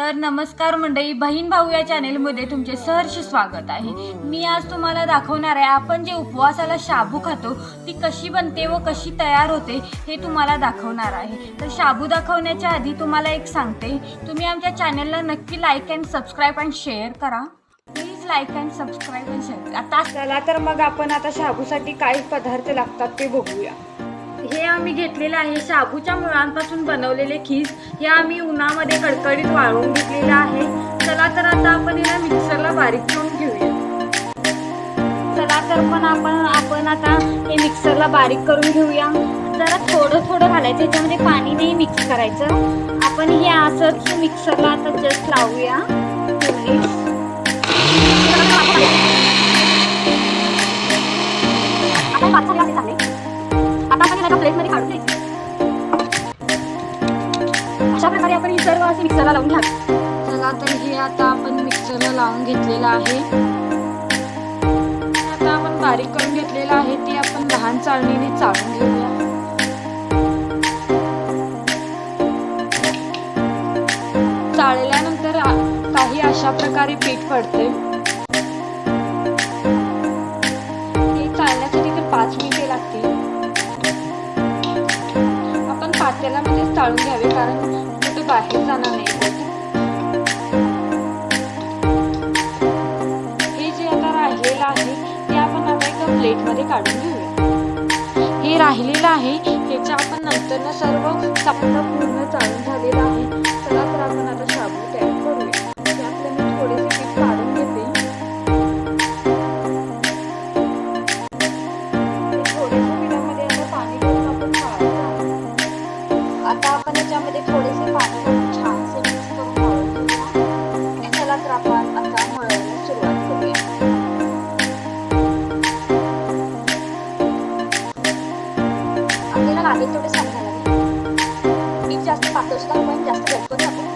तर नमस्कार मंडळी बहीण भाऊ या चॅनेलमध्ये तुमचे सहर्ष स्वागत आहे. मी आज तुम्हाला दाखवणार आहे आपण जे उपवासाला शाबू खातो ती कशी बनते व कशी तयार होते हे तुम्हाला दाखवणार आहे. तर शाबू दाखवण्याच्या आधी तुम्हाला एक सांगते. तुम्ही आमच्या चॅनेलला नक्की like and subscribe and share करा. Please like and subscribe and share आता चला तर मग आपण आता शाबूसाठी काही पदार्थ लागतात ते बघूया. हे आम्ही घेतलेलं आहे शाबूच्या मुळांपासून बनवलेले खीस. हे आम्ही उन्हामध्ये कडकडीत वाळवून घेतलेलं आहे. चला तर आता आपण याला मिक्सरला बारीक करून घेऊया. चला तर पण आपण आपण आता हे मिक्सरला बारीक करून घेऊया. जरा थोडं थोडं घालायचं याच्यामध्ये पाणी नाही मिक्स करायचं. आपण हे असंच मिक्सरला आता जस्ट लावूया. एका प्लेटमध्ये काढून घ्यायचं. अशा प्रकारे आपण ही सर्व असे मिक्सरला लावून घ्या चला तर हे आता आपण मिक्सरला लावून घेतलेलं आहे. आता आपण बारीक करून घेतलेलं आहे. ते आपण लहान चाळणीने चाळून घेऊया. चाळल्यानंतर काही अशा प्रकारे पीठ पडते आपण म्हणजे चाळून घ्यावे कारण कुठे बाहेर जाणार नाही. हे जे आता राहिलेलं आहे ते आपण आता एका प्लेटमध्ये काढून घेऊया. हे राहिलेलं आहे ह्याच्या आपण नंतर सर्व चांगलं लागेल तेवढे साखर घालावे जास्त पातळ सुद्धा जास्त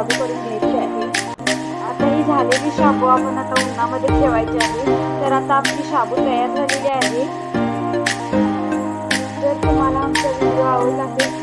शाबू करून घ्यायची आहे. आता ही झालेली शाबू आपण आता उन्हामध्ये ठेवायची आहे. तर आता आपली शाबू तयार झालेली आहे. जर तुम्हाला आमचा व्हिडिओ आवडला असेल